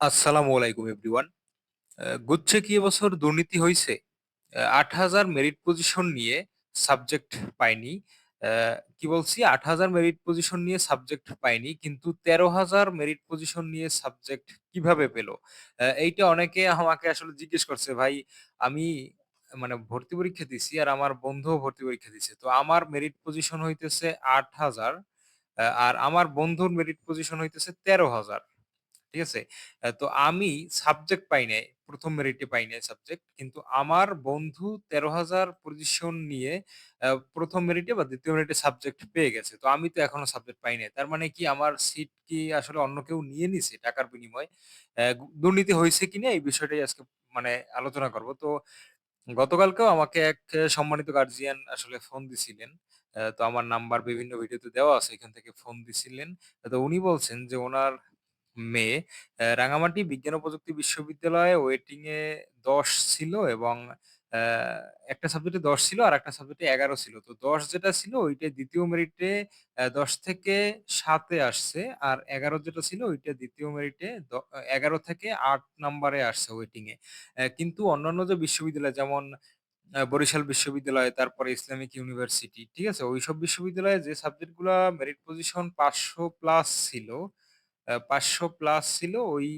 আসসালামু আলাইকুম এভরিওয়ান। গুচ্ছে কি এবছর দুর্নীতি হইছে? আ ৮,০০০ মেরিট পজিশন নিয়ে সাবজেক্ট পায়নি। আ কি বলছি? ৮,০০০ মেরিট পজিশন নিয়ে সাবজেক্ট পায়নি। কিন্তু ১৩,০০০ মেরিট পজিশন নিয়ে সাবজেক্ট কীভাবে পেল? এইটা অনেকে আমাকে আসলে জিজ্ঞেস করছে। ভাই আমি মানে ভর্তি পরীক্ষা দিছি আর আমার বন্ধুও ভর্তি পরীক্ষা দিছে। তো আমার মেরিট পজিশন হইতেছে ৮,০০০ আ আর আমার বন্ধুর মেরিট পজিশন হইতেছে ১৩,০০০। ঠিক আছে? তো আমি সাবজেক্ট পাই নাই। ১ম মেরিটে পাই নাই সাবজেক্ট। কিন্তু আমার বন্ধু ১৩,০০০ পজিশন নিয়ে ১ম মেরিটে বা ২য় মেরিটে সাবজেক্ট পেয়ে গেছে। তো আমি তো এখনও সাবজেক্ট পাই নাই। তার মানে কি আমার সিট কি আসলে অন্য কেউ নিয়ে নিছে টাকার বিনিময়ে? গু দুর্নীতি হইছে কিনা এই বিষয়টাই আজকে মানে আলোচনা করব। তো গতকালকেও আমাকে এক সম্মানিত গার্ডিয়ান আসলে ফোন দিছিলেন। তো আমার নাম্বার বিভিন্ন ভিডিওতে দেওয়া আছে। এখান থেকে ফোন দিছিলেন। তো উনি বলছেন যে উনার অ্যা রাঙামাটি বিজ্ঞান ও প্রযুক্তি বিশ্ববিদ্যালয়ে ওয়েটিং এ ১০ ছিল এবং একটা সাবজেক্টে ১০ ছিল আর একটা সাবজেক্টে ১১ ছিল। তো ১০ যেটা ছিল ওইটা ২য় মেরিটে ১০ থেকে ৭ এ আসছে। আর ১১ যেটা ছিল ওইটা ২য় মেরিটে দ ১১ থেকে ৮ নাম্বারে আসছে ওয়েটিং এ। কিন্তু অন্যান্য যে বিশ্ববিদ্যালয় যেমন বরিশাল বিশ্ববিদ্যালয়, তারপরে ইসলামিক ইউনিভার্সিটি, ঠিক আছে? ওইসব বিশ্ববিদ্যালয়ে যে সাবজেক্টগুলা মেরিট পজিশন ৫০০ প্লাস ছিল আ ৫০০ প্লাস ছিল ওই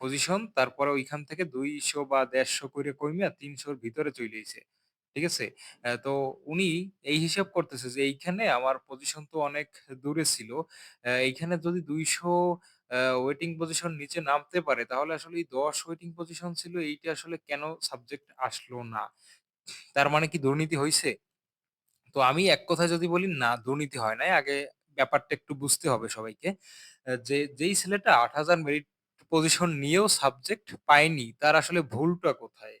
পজিশন। তারপরে ওইখান থেকে ২০০ বা ১৫০ কইরা কইমা ৩০০ র ভিতরে চইলা আইছে। ঠিক আছে? তো উনি এই হিসাব করতেছে যে এইখানে আমার পজিশন তো অনেক দূরে ছিল। এইখানে যদি ২০০ আ ওয়েটিং পজিশন নিচে নামতে পারে, তাহলে আসলে এই ১০ ওয়েটিং পজিশন ছিল, এইটা আসলে কেন সাবজেক্ট আসলো না? তার মানে কি দুর্নীতি হইছে? তো আমি এক কথায় যদি বলি, না, দুর্নীতি হয় নাই। আগে ব্যাপারটা একটু বুঝতে হবে সবাইকে। যে যেই ছেলেটা ৮,০০০ মেরিট পজিশন নিয়েও সাবজেক্ট পায়নি, তার আসলে ভুলটা কোথায়?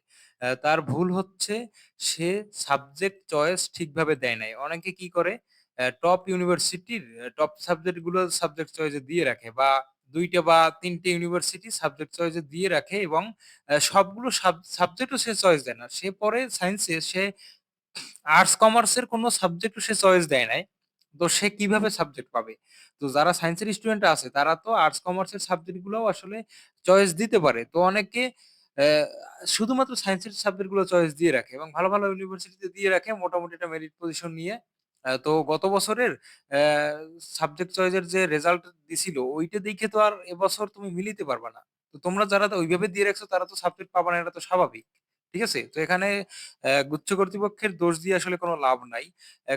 তার ভুল হচ্ছে সে সাবজেক্ট চয়েস ঠিকভাবে দেয় নাই। অনেকে কি করে? টপ ইউনিভার্সিটির টপ সাবজেক্টগুলো সাবজেক্ট চয়েসে দিয়ে রাখে বা দুইটা বা ৩ টে ইউনিভার্সিটি সাবজেক্ট চয়েস দিয়ে রাখে এবং সবগুলো সাব সাবজেক্টও সে চয়েস দেয় না। সে পরে সায়েন্সে সে আর্টস কমার্সের কোনো সাবজেক্টও সে চয়েস দেয় নাই। তো সে কীভাবে সাবজেক্ট পাবে? তো যারা সায়েন্সের স্টুডেন্ট আছে তারা তো আর্টস কমার্সের সাবজেক্ট গুলোও আসলে চয়েস দিতে পারে। তো অনেকে শুধুমাত্র সায়েন্সের সাবজেক্টগুলো চয়েস দিয়ে রাখে এবং ভালো, ভালো ইউনিভার্সিটিতে দিয়ে রাখে মোটামুটি একটা মেরিট পজিশন নিয়ে। তো গত বছরের সাবজেক্ট চয়েসের যে রেজাল্ট দিছিল ওইটা দেখে তো আর এবছর তুমি মিলিতে পারবা না। তো তোমরা যারা ওইভাবে দিয়ে রাখছো তারা তো সাবজেক্ট পাবা না এটা তো স্বাভাবিক। ঠিক আছে? তো এখানে গুচ্ছ কর্তৃপক্ষের দোষ দিয়ে আসলে কোনো লাভ নাই।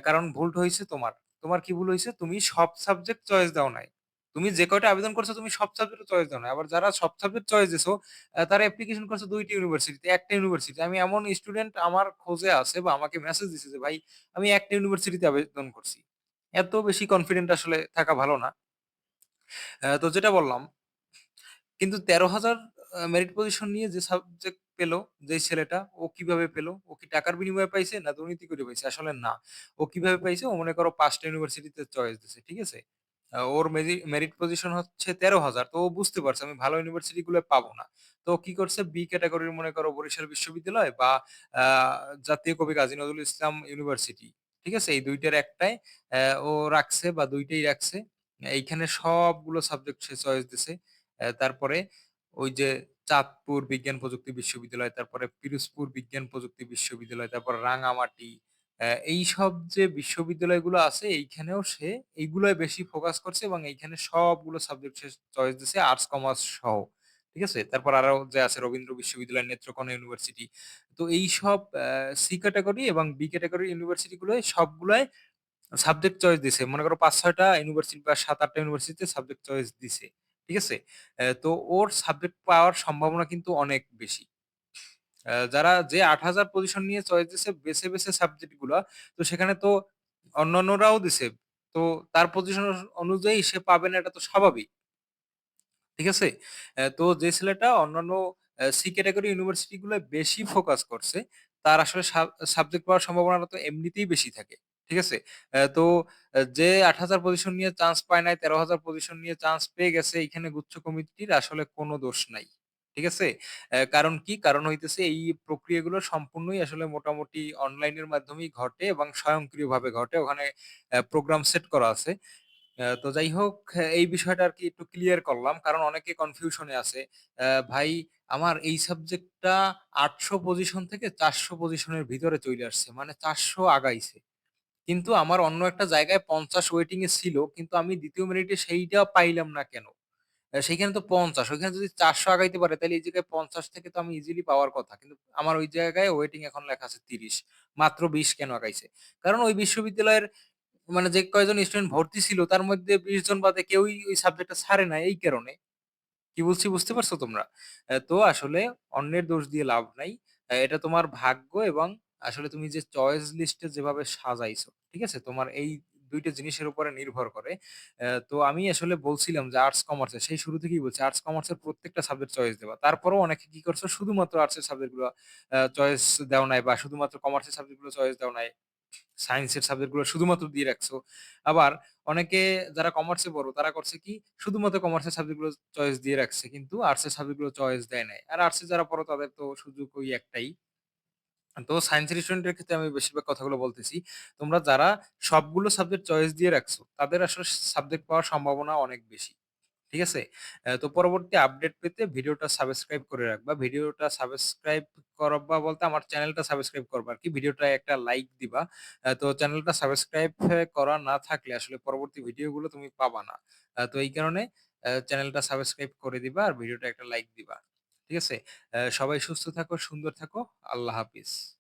কারণ ভুলটা হইছে তোমার। তোমার কি ভুল হইছে? তুমি সব সাবজেক্ট চয়েস দাও নাই। তুমি যে কয়টা আবেদন করছ তুমি সব সাবজেক্টে চয়েস দাও নাই। আবার যারা সব সাবজেক্ট চয়েস দিছো তারা অ্যাপ্লিকেশন করছে ২ টা ইউনিভার্সিটিতে, ১ টা ইউনিভার্সিটি। আমি এমন স্টুডেন্ট আমার খোঁজে আছে বা আমাকে মেসেজ দিছে যে, "ভাই আমি ১ টা ইউনিভার্সিটিতে আবেদন করছি।" এত বেশি কনফিডেন্ট আসলে থাকা ভালো না। তো যেটা বললাম কিন্তু ১৩,০০০ আ মেরিট পজিশন নিয়ে যে সাবজেক্ট পেল, যে ছেলেটা, ও কীভাবে পেল ও কি টাকার বিনিময়ে পাইছে না দুর্নীতি করে পাইছে? আসলে না। ও কীভাবে পাইছে? ও মনে করো পাঁচটা ইউনিভার্সিটিতে চয়েস দিছে। ঠিক আছে? ওর মেরি মেরিট পজিশন হচ্ছে ১৩,০০০ তো ও বুঝতে পারছে আমি ভালো ইউনিভার্সিটি গুলো পাবো না। তো কি করছে? বি ক্যাটাগরির মনে করো বরিশাল বিশ্ববিদ্যালয় বা জাতীয় কবি কাজী নজরুল ইসলাম ইউনিভার্সিটি। ঠিক আছে? এই ২ টার একটায় ও রাখছে বা দুইটাই রাখছে। এইখানে সবগুলো সাবজেক্ট সে চয়েস দিছে। তারপরে ওই যে চাঁদপুর বিজ্ঞান প্রযুক্তি বিশ্ববিদ্যালয়, তারপরে পিরোজপুর বিজ্ঞান প্রযুক্তি বিশ্ববিদ্যালয়, তারপর রাঙামাটি। অ্যা এইসব যে বিশ্ববিদ্যালয়গুলো আছে এইখানেও সে এইগুলোয় বেশি ফোকাস করছে এবং এইখানে সবগুলো সাবজেক্ট সে চয়েস দিছে আর্টস, কমার্স সহ। ঠিক আছে? তারপর আরও যে আছে রবীন্দ্র বিশ্ববিদ্যালয়, নেত্রকোনা ইউনিভার্সিটি। তো এইসব অ্যা সি ক্যাটেগরি এবং বি ক্যাটেগরি ইউনিভার্সিটি গুলোয় সবগুলায় সাবজেক্ট চয়েস দিছে। মনে করো পাঁচ ছয়টা ইউনিভার্সিটি বা ৭-৮ টা ইউনিভার্সিটিতে সাবজেক্ট চয়েস দিছে। ঠিক আছে? তো ওর সাবজেক্ট পাওয়ার সম্ভাবনা কিন্তু অনেক বেশি। যারা যে ৮,০০০ পজিশন নিয়ে চয়েস দিছে বেছে, সাবজেক্টগুলা, তো সেখানে তো অন্যান্যরাও দিছে। তো তার পজিশন অনুযায়ী সে পাবে না এটা তো স্বাভাবিক। ঠিক আছে? তো যে ছেলেটা অন্যান্য সি ক্যাটেগরি ইউনিভার্সিটি গুলায় বেশি ফোকাস করছে, তার আসলে সাব সাবজেক্ট পাওয়ার সম্ভাবনাটা তো এমনিতেই বেশি থাকে। ঠিক আছে? তো যে ৮,০০০ পজিশন নিয়ে চান্স পায় নাই, ১৩,০০০ পজিশন নিয়ে চান্স পেয়ে গেছে, এখানে গুচ্ছ কমিটির আসলে কোনো দোষ নাই। ঠিক আছে? অ্যা কারণ কি? কারণ হইতেছে এই প্রক্রিয়াগুলো সম্পূর্ণই আসলে মোটামুটি অনলাইনের মাধ্যমেই ঘটে এবং স্বয়ংক্রিয়ভাবে ঘটে। ওখানে প্রোগ্রাম সেট করা আছে। আ তো যাই হোক হ্যাঁ, এই বিষয়টা আর কি একটু ক্লিয়ার করলাম। কারণ অনেকে কনফিউশন আছে। আ ভাই আমার এই সাবজেক্টটা ৮০০ পজিশন থেকে ৪০০ পজিশনের ভিতরে চলে আসছে। মানে ৪০০ আগাইছে। কিন্তু আমার অন্য একটা জায়গায় ৫০ ওয়েটিং এ ছিল। কিন্তু আমি দ্বিতীয় মেরিটে সেইটা পাইলাম না কেন? আ, সেইখানে তো ৫০ ওইখানে যদি ৪০০ আগাইতে পারে, তাহলে এই জায়গায় ৫০ থেকে তো আমি ইজিলি পাওয়ার কথা। কিন্তু আমার ওই জায়গায় ওয়েটিং এখন লেখা আছে ৩০ মাত্র ২০ কেন আগাইছে? কারণ ওই বিশ্ববিদ্যালয়ের মানে যে কয়জন স্টুডেন্ট ভর্তি ছিল, তার মধ্যে ২০ জন বাদে কেউই ওই সাবজেক্টটা ছাড়ে নাই, এই কারণে। কি বলছি বুঝতে পারছ তোমরা? অ্যা তো আসলে অন্যের দোষ দিয়ে লাভ নাই। অ্যা এটা তোমার ভাগ্য এবং আসলে তুমি যে চয়েস লিস্টে যেভাবে সাজাইছো, ঠিক আছে? তোমার এই ২ টা জিনিসের উপরে নির্ভর করে। তো আমি আসলে বলছিলাম যে আর্টস কমার্সে সেই শুরু থেকেই বলছি আর্টস কমার্সের প্রত্যেকটা সাবজেক্ট চয়েস দেবা। তারপরেও অনেকে কি করছ শুধুমাত্র আর্টসের সাবজেক্টগুলো অ্যা চয়েস দেও নাই বা শুধুমাত্র কমার্সের সাবজেক্টগুলো চয়েস দেও নাই। সায়েন্সের সাবজেক্টগুলো শুধুমাত্র দিয়ে রাখছো। আবার অনেকে যারা কমার্সে পড়ো তারা করছে কি শুধুমাত্র কমার্সের সাবজেক্টগুলো চয়েস দিয়ে রাখছে। কিন্তু আর্টসের সাবজেক্টগুলো চয়েস দেয় নাই। আর আর্টসে যারা পড়ো তাদের তো সুযোগ ওই একটাই। তো সায়েন্সের স্টুডেন্টের ক্ষেত্রে আমি বেশিরভাগ কথাগুলো বলতেছি। তোমরা যারা সবগুলো সাবজেক্ট চয়েস দিয়ে রাখছো, তাদের আসলে সাবজেক্ট পাওয়ার সম্ভাবনা অনেক বেশি। ঠিক আছে? তো পরবর্তী আপডেট পেতে ভিডিওটা সাবস্ক্রাইব করে রাখবা। ভিডিওটা সাবস্ক্রাইব করবা বলতে আমার চ্যানেলটা সাবস্ক্রাইব করবা আরকি। ভিডিওটায় একটা লাইক দিবা। তো চ্যানেলটা সাবস্ক্রাইব করা না থাকলে আসলে পরবর্তী ভিডিওগুলো তুমি পাবা না। তো এই কারণে চ্যানেলটা সাবস্ক্রাইব করে দিবা আর ভিডিওটা একটা লাইক দিবা। ঠিক আছে? সবাই সুস্থ থাকো, সুন্দর থাকো। আল্লাহ হাফিজ।